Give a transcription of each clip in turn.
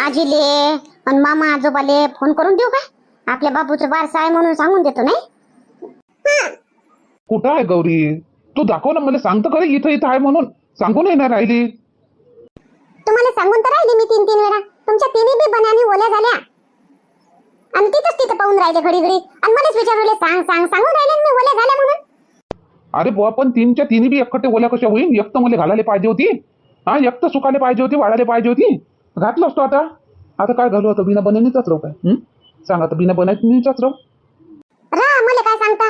आजीले आणि मामा आजोबाले फोन करून देऊ काय आपल्या बाबूचं बारसा आहे म्हणून सांगून देतो नाही? कुठं आहे गौरी? तू दाखव ना मला सांगतो खरं इथं इथं आहे म्हणून. सांगून येणार राहिली. तुम्हाला सांगून तर राहिले मी तीन तीन वेळा. तुमच्या तिन्ही बी बनानी ओल्या झाल्या. आणि तिथंच तिथं पाहून राहिले घडी घडी आणि मलाच विचारले सांग सांग सांगून राहिले मी ओल्या झाल्या म्हणून? अरे बुवा पण तीनच्या तिन्ही बी एकटे ओल्या कशा होईल एक तर मला घालायला पाहिजे होती. हा एक तर सुकायला पाहिजे होती वाढायला पाहिजे होती. घातलं असतो आता. आता काय घालू? आता बिना बनानीचाच राहू काय? हं? सांग आता बिना बनानीचाच राहू रा मला काय सांगता?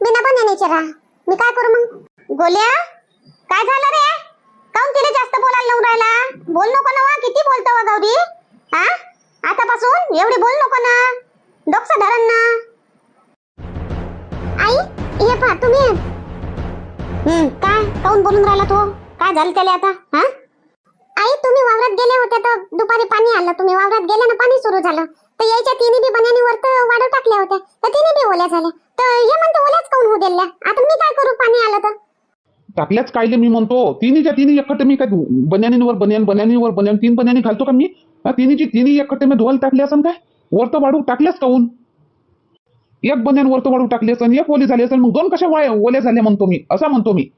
बिना बनानीचे रा. मी काय करू मग? गोल्या काय झालं रे? काऊन तिला जास्त बोलायला लावून राहिला? बोल नको ना वा किती बोलतो वा गौरी? हा? आतापासून एवढी बोल नको ना. डोकसा धरण ना. आई ये पहा तुम्ही? हम्म काय? काऊन बोलून राहिला तो? काय झालं त्याला आता? हा? आई तुम्ही वावरात गेले होते तर दुपारी पाणी आलं. तुम्ही वावरात गेले ना पाणी सुरू झालं. तर यायच्या तिन्ही बी बनानी वरत वाढव टाकल्या होत्या. तर तिन्ही बी ओल्या झाल्या. तर हे म्हणते ओल्याच काऊन होऊ दिल्या? आता मी काय करू पाणी आलं तर? टाकल्याच कायले मी म्हणतो. तिन्हीच्या तिन्ही एकटे मी काय बन्यानीवर बन्यान बन्यानीवर बन्यान तीन बन्यानी घालतो का मी? तिन्हीची तिन्ही एकटे मी धुवायला टाकले असन काय? वरतं वाढू टाकल्याच काऊन? एक बन्यान वरतं वाढू टाकली असन एक ओली झाली असेल मग दोन कशा ओल्या झाल्या म्हणतो मी? असा म्हणतो मी.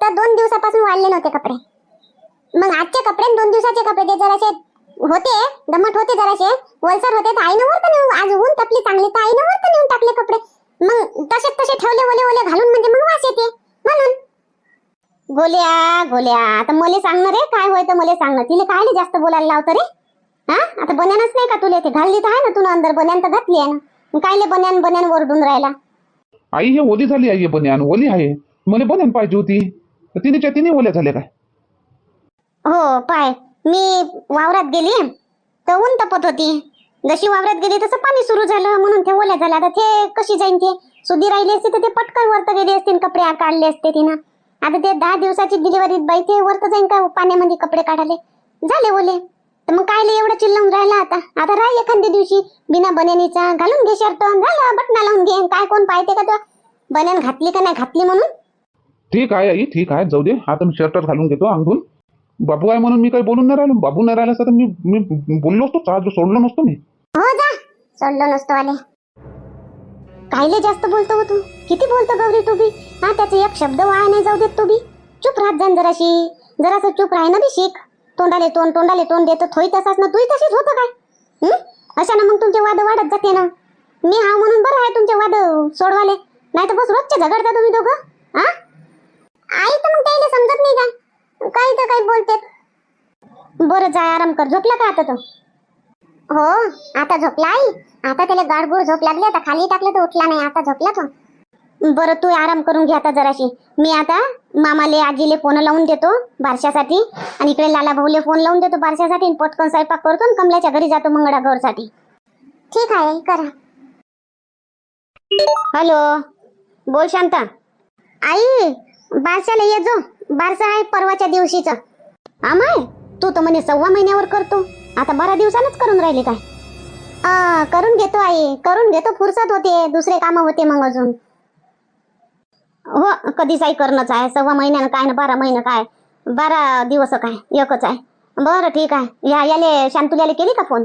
तर दोन दिवसापासून वाढले नव्हते कपडे. मग आजचे कपडे आणि दोन दिवसाचे कपडे ते जरासे होते दमट होते जरासे. वलसर होते तर आईनं वरत नेऊन आज ऊन तपली चांगली तर आईनं वरत नेऊन टाकले कपडे. मग तसे तसे ठेवले ओले ओले घालून म्हणजे मग वास येते. म्हणून. गोल्या गोल्या. आता मले सांगणं रे काय होय तर मले सांगणं. तिला काय जास्त बोलायला लावतं रे? हा? आता बन्यानच नाही का तुला ते? घालली तर आहे ना तुला अंदर बन्यान तर घातली आहे ना. कायले बन्यान बन्यान ओरडून राहिला? आई हे ओली झाली आहे बन्यान ओली आहे. मला बन्यान पाहिजे होती. तर तिन्हीच्या तिन्ही ओल्या झाल्या काय? हो पाय. मी वावरात गेली. तर ऊन तपत होती. जशी वावरात गेली तसं पाणी सुरू झालं. म्हणून ते ओल्या झाल्या. आता ते कशी जाईन ते? सुधी राहिली असते तर ते पटकन वरत गेली असतील कपडे काढले असते तिनं. आता ते दहा दिवसाची डिलिव्हरी बाई ते वरत जाईन का पाण्यामध्ये कपडे काढाले झाले ओले. तर मग कायले एवढं चिल्लावून राहिला आता? आता राही एखाद्या दिवशी. बिना बन्यानीचा घालून घे शर्ट. झालं बटना लावून घे. काय कोण पाहते का तो बन्यान घातली का नाही घातली म्हणून? ठीक आहे आई ठीक आहे. जाऊ दे. आता मी शर्टर घालून घेतो अंगून बाबू आहे म्हणून मी काही बोलून नाही राहिलो. बाबू नाही राहिला असता तर मी मी बोललो असतो चार्ज सोडलो नसतो मी. हो जा सोडलो नसतो आले. कायले जास्त बोलतो हो तू? किती बोलतो गौरी तू बी? हा त्याचा एक शब्द वाया नाही जाऊ देत तू बी. चुप राहत जाण जराशी. जरासं चुप राह ना बी शिक तोंडाले तोंड तोंडाले तोंड देतो. थोई तसाच ना तूही तशीच होतं काय? अशा ना मग तुमचे वाद वाढत जाते ना. मी हा म्हणून बरं आहे तुमचे वाद सोडवाले. नाही तर बस रोजचे झगडता तुम्ही दोघं हा? आई तर मग त्याला समजत नाही का काही तर काही बोलते. बरं जाय आराम कर. झोपला का आता तो? हो आता झोपला आई. आता त्याला गाडगुड झोप लागली आता खाली टाकलं तर उठला नाही. आता झोपला तो. बरं तू आराम करून घे आता जराशी. मी आता मामाले आजीले फोन लावून देतो बारशासाठी. आणि इकडे लाला भाऊले फोन लावून देतो बारशासाठी. आणि पटकन स्वयंपाक करतो आणि कमल्याच्या घरी जातो मंगळागौरसाठी ठीक आहे करा. हॅलो बोल शांता. आई बारशाला ये जो. बारसा आहे परवाच्या दिवशीचा. आमाय तू तर म्हणे सव्वा महिन्यावर करतो. आता बारा दिवसानच करून राहिले काय? आ, करून घेतो आई. करून घेतो फुरसत होते. दुसरे काम होते मग अजून. हो कधीच आई करणंच आहे. सव्वा महिन्यानं काय ना बारा महिना काय? बारा दिवस काय? एकच आहे. बरं ठीक आहे. या याले शांतुल्याला केली का फोन?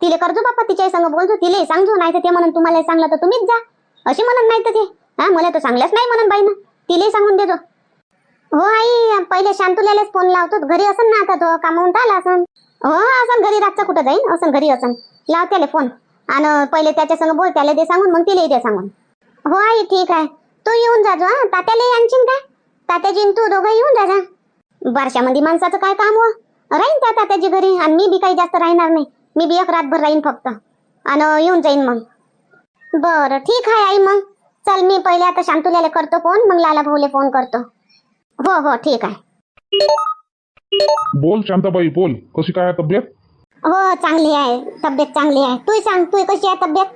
तिले करजो बाप्पा तिच्याही संग बोलतो तिले सांगजो नाही तर ते म्हणून तुम्हाला सांगलं तर तुम्हीच जा. अशी म्हणून नाही तर ते. हा मला तर सांगल्याच नाही म्हणून बाई ना तिले सांगून देतो हो आई पहिले शांतुल्यालाच फोन लावतो. घरी असन ना आता तो कामावून आला असन. हो असन घरी रातचा कुठं जाईन? असन घरी असन. लाव त्याला फोन आणि पहिले त्याच्या संग बोल त्याला दे सांगून मग तिला दे सांगून. हो आई ठीक आहे. तू येऊन जा जो हा. तात्याला आणशील काय तात्याजी तू दोघं येऊन जा जा. बारशामध्ये माणसाचं काय काम हो? राहीन त्या तात्याजी घरी. आणि मी बी काही जास्त राहणार नाही. मी बी एक रातभर राहीन फक्त. आणि येऊन जाईन मग. बरं ठीक आहे आई मग. चल मी पहिले आता शांतुल्याला करतो फोन मग लाला भाऊला फोन करतो. हो हो ठीक आहे. बोल शांताबाई बोल. कशी काय तब्येत? हो चांगली आहे. तब्येत चांगली आहे. तू सांग तू कशी आहे तब्येत?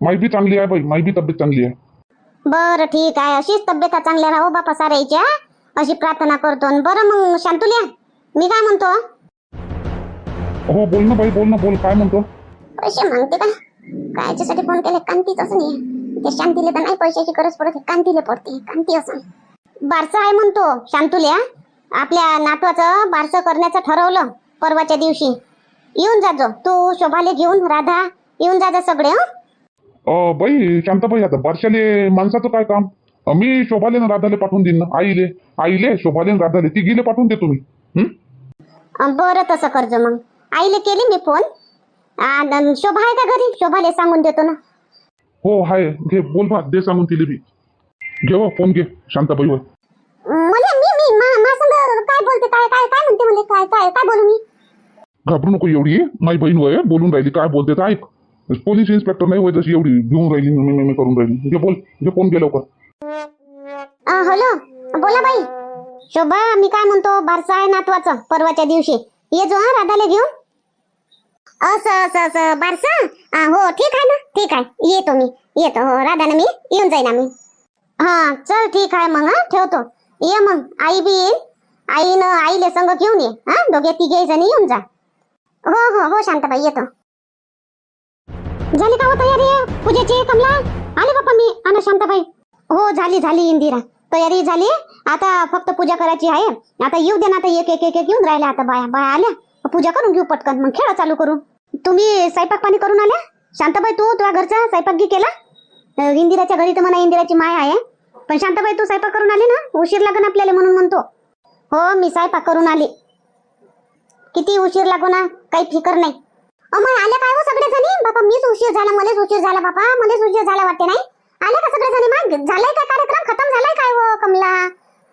माई बी चांगली आहे बाई. माई बी तब्येत चांगली आहे. बरं ठीक आहे. अशीच तब्येत चांगल्या राहो बापा सारायच्या अशी प्रार्थना करतो. बरं मग शांतुल्या मी काय म्हणतो? हो बोल ना बाई बोल ना बोल. काय म्हणतो? पैसे मागते का? कायच्यासाठी फोन केले? कांतीच असं नाही. ते शांतीले तर नाही पैशाची गरज पडते कांतीले पडते कांती असं. बारसं आहे म्हणतो शांतुल्या आपल्या नातवाचं बारसं करण्याचं ठरवलं परवाच्या दिवशी. येऊन जा जो तू शोभाले घेऊन राधा येऊन जा जा सगळे हं? अ, बाई शांताबाई आता बारशाले माणसाचं काय काम? अ, मी शोभाले ना राधाले पाठवून देईन ना आईले. आईले शोभाले ना राधाले ती गेले पाठवून देतो मी हं? अं, बरं तसं करजो मग. आईले केली मी फोन. शोभा आहे का घरी? शोभाले सांगून देतो ना. हो हाय घे बोल बा दे सांगून तिले बी. घे. हो, फोन घे शांताबाईवर मला मी मी मा मा संग काय बोलते काय काय काय म्हणते म्हणजे काय काय काय बोलू मी? घाबरू नको एवढी माझी बहीण वय बोलून राहिली काय बोलते तर ऐक. पोलीस इन्स्पेक्टर नाही होय तशी एवढी घेऊन राहिली मी- मी- मी करून राहिली. घे बोल घे फोन घे लवकर. अं, हॅलो बोला बाई. शोभा मी काय म्हणतो बारसा आहे नातवाचं परवाच्या दिवशी. ये जो हा राधाला घेऊन. असं असं असं बारसा? हो ठीक आहे ना ठीक आहे. येतो मी येतो. हो राधाला मी येऊन जाईन आम्ही. हा चल ठीक आहे मग हा ठेवतो. ये मग आई बी येईल. आईनं आईले संग घेऊन ये हा दोघे तिघे जणी येऊन जा. हो हो हो शांताबाई येतो. झाली का हो तयारी? पूजेची कमला? आले बाप्पा मी आणि शांताबाई. हो झाली झाली इंदिरा. तयारी झाली. आता फक्त पूजा करायची आहे. आता येऊ दे ना आता एक एक एक एक येऊन राहिल्या आता बाया. बाया आल्या. पूजा करून घेऊ पटकन. मग खेळ चालू करू. तुम्ही स्वयंपाक पाणी करून आल्या? शांताबाई तू तुझ्या घरचा स्वयंपाक घे केला? इंदिराच्या घरी तर म्हणा इंदिराची माय आहे. पण शांताबाई तू स्वयंपाक करून आली ना? उशीर लागन आपल्याला म्हणून म्हणतो. हो मी स्वयंपाक करून आली. किती उशीर लागू ना? काही फिकर नाही. अमय आल्या काय हो सगळे जणी बाबा मीच उशीर झाला मलाच उशीर झाला बाबा मलाच उशीर झाला वाटते नाही? आले का सगळे जणी मग? झालाय का कार्यक्रम? खतम झालाय काय हो कमला?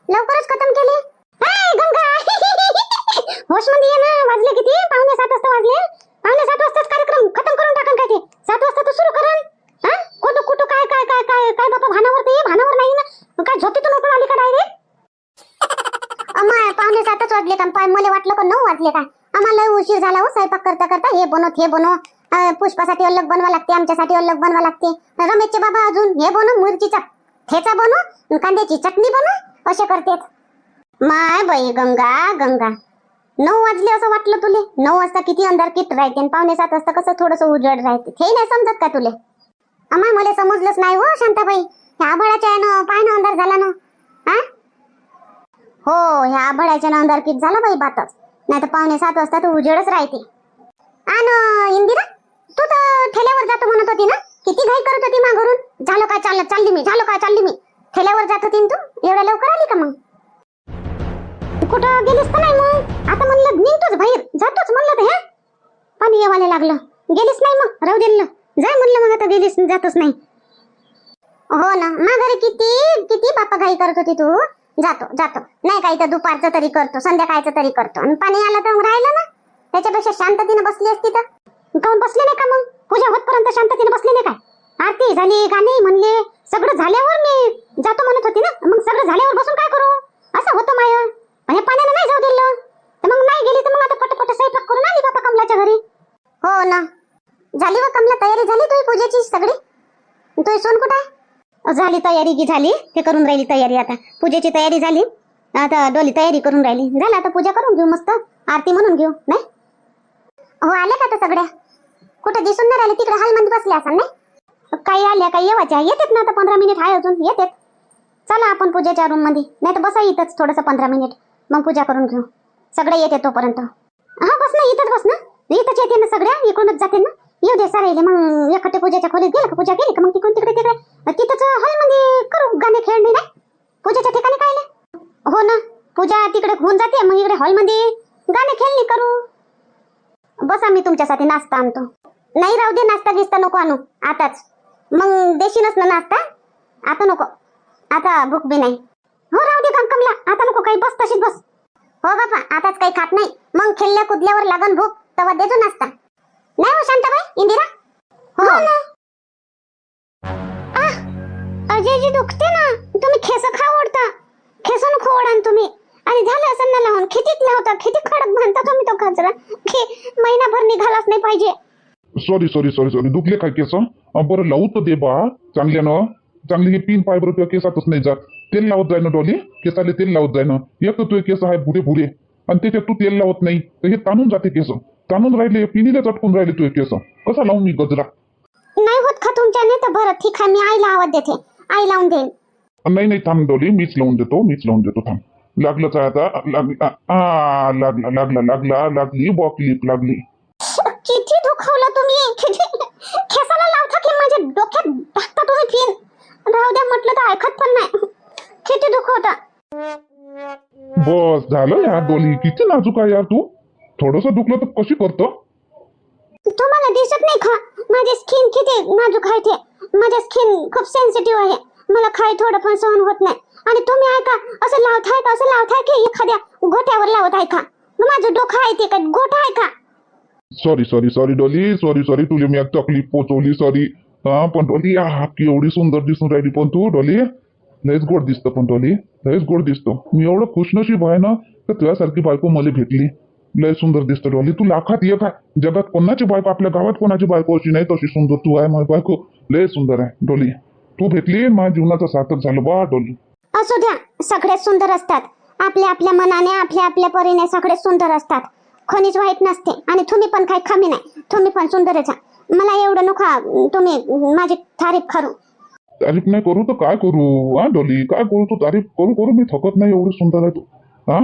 लवकरच खतम केले. हाय, गंगा! होशमध्ये ये ना? वाजले किती? पावणे सात वाजता वाजले. पावणे सात वाजताच कार्यक्रम खतम करून टाकन काय ते सात वाजता तर सुरू करन हा कुठं कुठं काय काय काय काय काय बाबा भानावर ते भानावर नाही ना काय झोपेतून उठून आली का डायरेक्ट अमाय पावणे सातच वाजले का पाय मला वाटलं का काय आम्हाला लय उशीर झाला हो स्वयंपाक करता करता. हे बनव हे बनव. पुष्पासाठी अलग बनवा लागते आमच्यासाठी अलग बनवा लागते. रमेशचे बाबा अजून हे बनव मिरचीचा ठेचा बनव कांद्याची चटणी बनव असे करतेत. माय बाई गंगा गंगा. नऊ वाजले असं वाटलं तुले. नऊ वाजता किती अंधार किट राहते आणि पावणे सात वाजता कसं थोडस उजड राहते. हे नाही समजत का तुले? अमाय मला समजलंच नाही हो शांताबाई. ह्या आभाळाच्या यानं पाय ना अंधार झाला ना. हो ह्या आभाळाच्या अंधार किट झाला बाई बातच नाही तर पावणे सात वाजता तू उजेडच राहते. आणि इंदिरा तू तर ठेल्यावर जातो म्हणत होती ना? किती घाई करत होती मा घरून झालं काय चाललं? चालली मी झालो काय? चालली मी. ठेल्यावर जात होती तू? एवढ्या लवकर आली का मग? कुठं गेलीस तर नाही मग? आता म्हणलं निघतोच बाहेर जातोच म्हणलं तर ह्या पण येवायला लागलं. गेलीस नाही मग? राहू दिलं जाय म्हणलं मग आता गेलीस जातच नाही. हो ना. मा घरी किती किती बापा घाई करत होती तू? जातो जातो. नाही काही तर दुपारचं तरी करतो संध्याकाळचं तरी करतो. आणि पाणी आलं तर राहिलं ना? त्याच्यापेक्षा शांततीने बसली असती तर? काऊन बसले नाही का मग? पूजा होतपर्यंत शांततीने बसले नाही काय? आरती झाली गाणी म्हणले? सगळं झाल्यावर मी जातो म्हणत होती ना? मग सगळं झाल्यावर बसून काय करू? असं होतं माय. पण हे पाण्यानं नाही जाऊ दिलं. तर मग नाही गेली तर मग आता पटपट स्वयंपाक करून आली बापा कमलाच्या घरी. हो ना. झाली व कमला तयारी झाली तुझी पूजेची सगळी? तुझी सोन कुठं आहे? झाली तयारी की झाली? ते करून राहिली तयारी आता. पूजेची तयारी झाली. आता डोली तयारी करून राहिली. झालं आता पूजा करून घेऊ मस्त. आरती म्हणून घेऊ नाही? हो आल्या का आता सगळ्या. कुठे दिसून नाही राहिले तिकडे हॉलमध्ये बसले असाल नाही? काही आल्या काही येवाच्या. येतात ना आता पंधरा मिनिट आहे अजून. येतात. चला आपण पूजेच्या रूममध्ये नाही तर बसा इथंच थोडस पंधरा मिनिट. मग पूजा करून घेऊ. सगळे येते तोपर्यंत. हा बस ना इथंच बस ना. इथंच येते ना सगळ्या. इकडूनच जाते ना. येऊ दे सारे मग एखाद्या पूजेच्या खोलीत गेलं का? पूजा केली का? मग तिकडून तिकडे तिकडे? तिथंच हॉलमध्ये म्हणजे करू गाणे खेळणे नाही? पूजेच्या ठिकाणी काय हो ना पूजा तिकडे होऊन जाते मग इकडे हॉलमध्ये म्हणजे गाणे खेळणी करू. बस आम्ही तुमच्यासाठी नाश्ता आणतो. नाही राहू दे नाश्ता गिस्ता नको आणू आताच. मग देशीलच ना नाश्ता? आता नको. आता भूक बी नाही. हो राहू दे काम कमला. आता नको काही बस तशीच बस. हो बापा आताच काही खात नाही. मग खेळल्या कुदल्यावर लागन भूक. तेव्हा देतो नाश्ता. नाही शांताबाई इंदिरा. हो ना. आह, अजयजी दुखते ना. तुम्ही खेस खा ओढता. खेस नको तुम्ही. आणि झालं असं ना लावून. खितीत लावता खिती खडक बांधता तुम्ही तो कचरा. खे महिनाभर निघालाच नाही पाहिजे. सॉरी सॉरी सॉरी सॉरी दुखले काय केस? बरं लावू तर दे बा. चांगल्यानं चांगली हे पिन पाय बरं केसातच नाही जात. तेल लावत जाय ना डॉली. केसाले तेल लावत जाय ना. एक तर तुझे केस आहे भुरे भुरे आणि त्याच्यात तू तेल लावत नाही. तर हे ताणून जाते केस. ताणून राहिले पिनीला चटकून राहिले तुझे केस कसा लावून मी गजरा? नाही होत का तुमच्याने तर बरं ठीक आहे मी आईला आवाज देते. आई लावून देईन. नाही नाही थांब डॉली मीच लावून देतो मीच लावून देतो थांब. लागलंच आता लागला लागला लागला लागली बॉ क्लिप लागली. किती दुखवलं तुम्ही? किती खेसाला लावता की माझ्या डोक्यात टाकता तुम्ही फिन राहू द्या म्हटलं तर ऐकत पण नाही. किती दुखवता बस झालं यार डोली. किती नाजूक आहे यार तू. थोडस दुखलं तर कशी करतो? तुम्हाला दिसत नाही का? माझी स्किन किती नाजूक आहे ते माझी स्किन खूप सेन्सिटिव्ह आहे. मला खाय थोडं पण सहन होत नाही. आणि तुम्ही ऐका असं लावताय का असं लावताय की एखाद्या गोट्यावर लावत आहे का? माझं डोकं आहे ते का? गोठा आहे का? सॉरी सॉरी सॉरी डोली सॉरी सॉरी तुला मी एक तकलीफ़ पोचवली सॉरी हा पण डोली हा एवढी सुंदर दिसून राहिली पण तू डोली लयच गोड दिसतं पण डोली लयच गोड दिसतो. मी एवढं खुशनशीब आहे ना तर तुझ्यासारखी बायको मला भेटली. लय सुंदर दिसतं डोली तू लाखात एक आहे. जगात कोणाची बायको आपल्या गावात कोणाची बायको अशी नाही तशी सुंदर. तू आहे माझी बायको. लय सुंदर आहे डोली तू भेटली माझ्या जीवनाचं सार्थक झालं. बा डोली असू द्या सगळे सुंदर असतात. आपल्या आपल्या मनाने आपल्या आपल्या परीने सगळे सुंदर असतात. कोणीच वाईट नसते आणि तुम्ही पण काही कमी नाही. तुम्ही पण सुंदरच आहे. मला एवढं नका तुम्ही माझी तारीफ करू. तारीफ नाही करू तर काय करू? हा डोली काय करू तू? तारीफ करू करू. मी थकत नाही एवढं सुंदर आहे तू. हा?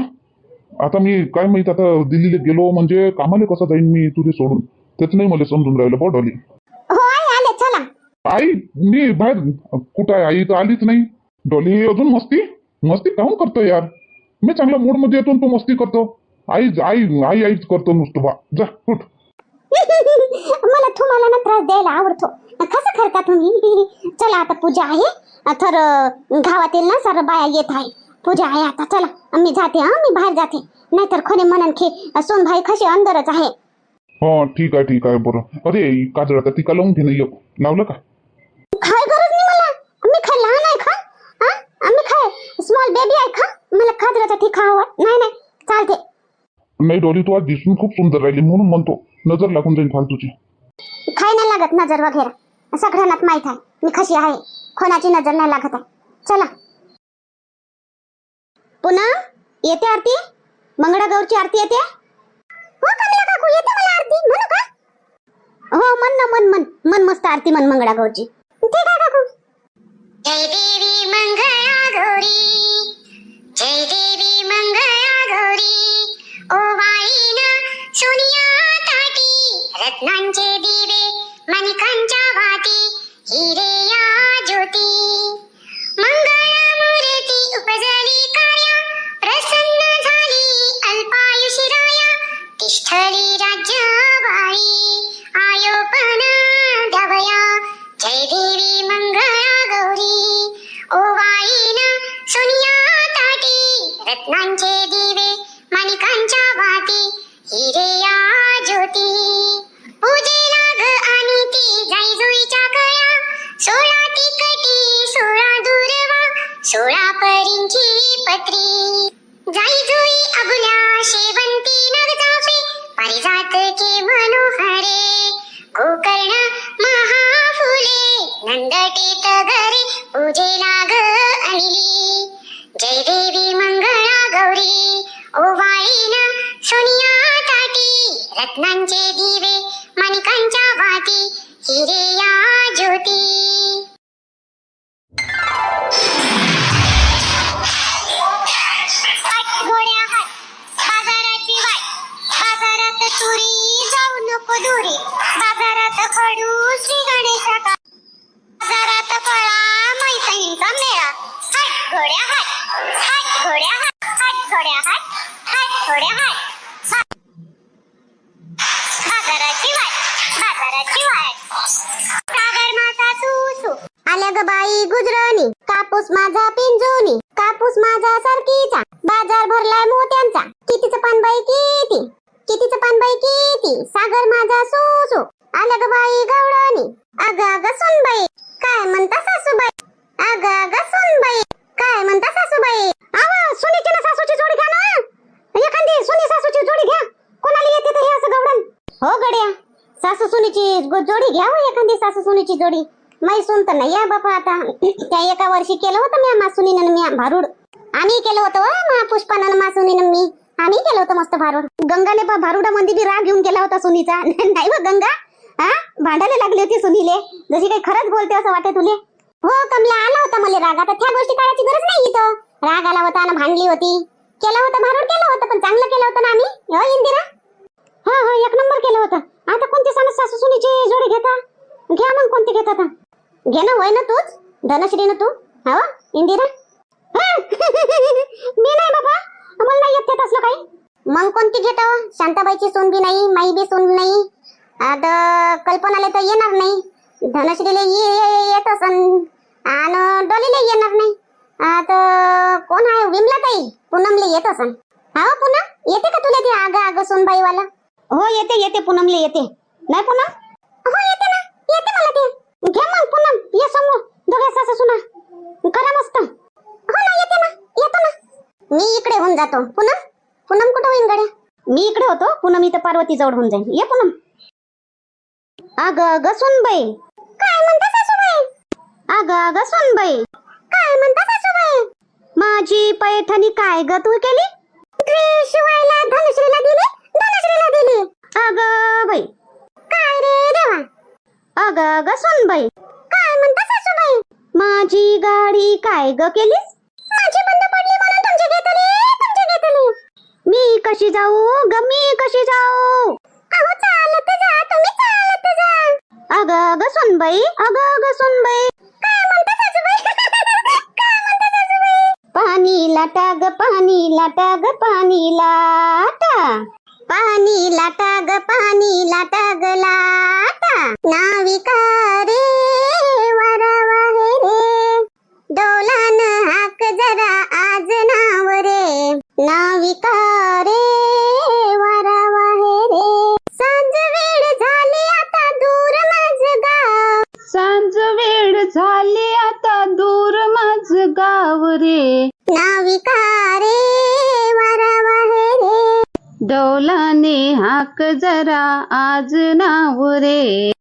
आता मी काय माहीत आता दिल्लीला गेलो म्हणजे कामाला कसं जाईन मी तुझे सोडून? तेच नाही मला समजून राहिलं बा डोली. हो आई आले चला. आई मी बाहेर कुठं आहे? आई तर आलीच नाही. डोली अजून मस्ती? मस्ती काहून करतो यार? मी चांगल्या मूडमध्ये येतो तू मस्ती करतो. आई आई आई आईच करतो नुसतं बा. जा कुठ मला तुम्हाला ना त्रास द्यायला आवडतो. कसं करता तुम्ही? चला आता पूजा आहे. तर गावातील ना सर्व बाया येत आहे पूजा आहे आता चला. मी जाते हा? मी बाहेर जाते. नाहीतर कोणी म्हणन की सोनभाई कशी अंदरच आहे. हो ठीक आहे ठीक आहे बरं. अरे काजळ आता टिका लावून घे नाही लावलं का? काय गरज नाही मला. मी काय लहान आहे का हा? मी काय स्मॉल बेबी आहे का मला खाजराचा ठिका हवा. नाही नाही. चालते. नाही डोली तू आज दिसून खूप सुंदर राहिली म्हणून म्हणतो. नजर लागून जाईल फालतूची. काय नाही लागत नजर वगैरे. सगळ्यांनाच माहीत आहे. मी कशी आहे. कोणाची नजर नाही लागत आहे. चला. पुन्हा? येते आरती? मंगळागौरची आरती येते? हो कमला काकू येते मला आरती. म्हणू का? हो मन ना मन मन मन मस्त आरती मन मंगळागौरची. ठीक आहे काकू. जय देवी मंगळा गौरी जय देवी मंगळा जोडी. माही सुन तर नाही आहे बापा आता. त्या एका वर्षी केलं होतं मी मासुनीनं मी भारूड. आम्ही केलं होतं पुष्पानं मासुनीनं मी. आम्ही केलं होतं मस्त भारूड. गंगाने पा भारुडा मध्ये बी राग घेऊन केला होता सुनीचा. नाही व गंगा. हा? भांडायला लागली होती सुनीले. जशी काही खरंच बोलते असं वाटत तुले. हो कमला आला होता मला राग. आता त्या गोष्टी काढायची गरज नाही इथं. राग आला होता आणि भांडली होती. केलं होतं भारूड केलं होतं पण चांगलं केलं होतं ना आम्ही? हो इंदिरा? हो हो एक नंबर केलं होतं. आता घ्या मग कोणती घेत आता घे ना वय ना तूच. धनश्री ना तू. हवा इंदिरा. हा? मी नाही बाबा. मला नाही येत ते तसलं काही. मग कोणती घेत शांताबाईची सून बी नाही माई बी सून नाही. आता कल्पनाला तर येणार नाही. धनश्रीला येत असन. आणि डोलीला येणार नाही. आता कोण आहे? विमला ताई पूनमले येत असन. हा हो, पूनम. येते का तुला ते आग आग सोनबाईवाला? हो येते येते. पूनमले येते. नाही पूनम? हो येते ना. येते मला ते घे मग पुन्हा. ये समोर. दोघे सासू सुना. करा मस्त. हो ना येते ना. येतो ना. मी इकडे होऊन जातो. पुनम पुनम कुठं होईन गड्या? मी इकडे होतो. पुनम इथं पार्वती जवळ होऊन जाईल ये पुनम. अग अग सुनबाई. काय म्हणता सासूबाई? अग अग सुनबाई. काय म्हणता सासूबाई? माझी पैठणी काय ग तू केली? शिवायला धनश्रीला दिली? धनश्रीला दिली? अग बाई. अग अग सुनबाई. काय म्हणता सासूबाई? माझी गाडी काय ग केली? माझी बंद पडली म्हणून तुमची घेतली तुमची घेतली. मी कशी जाऊ ग मी कशी जाऊ? अहो चालत जा तुम्ही चालत जा. अग अग सुनबाई अग अग सुनबाई. काय म्हणता सासूबाई? काय म्हणता सासूबाई? पाणी लाटा ग पाणी लाटा ग पाणी लाटा. पाणी लाटा ग पाणी लाटा ग लाटा. नाविका रे वरवा हे रे. डोलान हाक जरा आज नाव रे. नाविका रे वरवा हे रे. सांज वेळ झाली आता दूर माझ गाव. सांज वेळ झाली आता दूर माझ गाव रे. नाविका रे डौलाने हाक जरा आज नाव रे.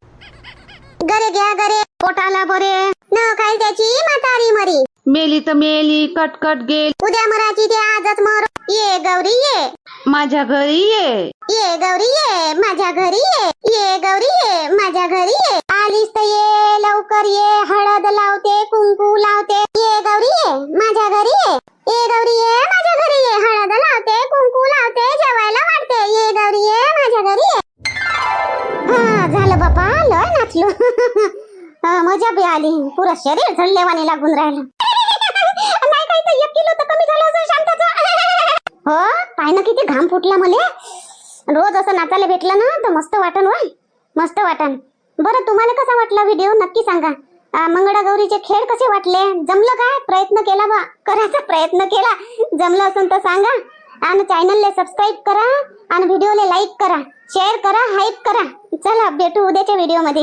गरे घ्या गरे पोटाला बरे. न खाईल त्याची म्हातारी मरी. मेली तर मेली कटकट गेली. उद्या मराठी ते आजच मर. ये गौरी ये. माझ्या घरी ये. ये गौरी ये. माझ्या घरी ये. ये गौरी ये. माझ्या घरी ये. आलीस तर ये लवकर ये. हळद लावते कुंकू लावते. ये गौरी ये माझ्या घरी ये. ये गौरी ये माझ्या घरी ये. हळद लावते कुंकू लावते जेवायला वाटते ये गौरी ये माझ्या घरी ये. हा झालं बापा लय नाचलो. मजा बी आली. पुरं शरीर झडलेवाने लागून राहिलं. नाही काही तर एक किलो तर कमी झालं असं शांताचं. हो पाय ना किती घाम फुटला मले. रोज असं नाचायला भेटलं ना तर मस्त वाटन वा मस्त वाटन. बरं तुम्हाला कसा वाटला व्हिडिओ? नक्की सांगा. मंगळागौरीचे खेळ कसे वाटले? जमलं काय? प्रयत्न केला बा. करायचा प्रयत्न केला. जमलं असेल तर सांगा. आणि चॅनलला सबस्क्राईब करा. आणि व्हिडिओला लाईक करा. शेअर करा हाईप करा. चला भेटू उद्याच्या व्हिडिओमध्ये